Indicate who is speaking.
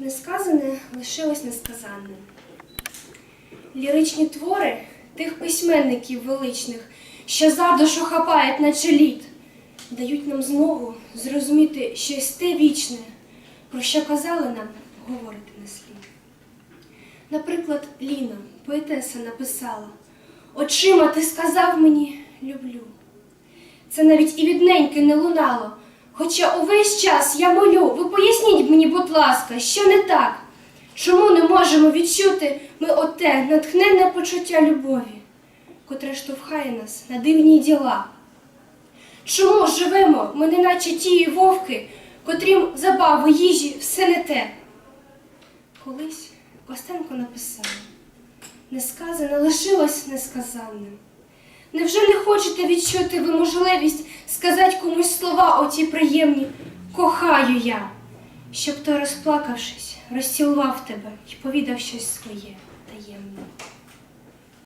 Speaker 1: Несказане лишилось несказанним. Ліричні твори тих письменників величних, що за душу хапають, наче лід, дають нам змогу зрозуміти щось те вічне, про що казали нам говорити не слід. Наприклад, Ліна, поетеса, написала Очима ти сказав мені люблю. Це навіть і від неньки не лунало. Хоча увесь час я молю, будь ласка, що не так? Чому не можемо відчути ми оте натхненне почуття любові, котре штовхає нас на дивні діла? Чому живемо ми неначе тії вовки, котрім забави їжі все не те? Колись Костенко написав, несказане лишилось несказанним. Невже не хочете відчути ви можливість сказати комусь слова оті приємні кохаю я, щоб той, розплакавшись, розцілував тебе і повідав щось своє таємне?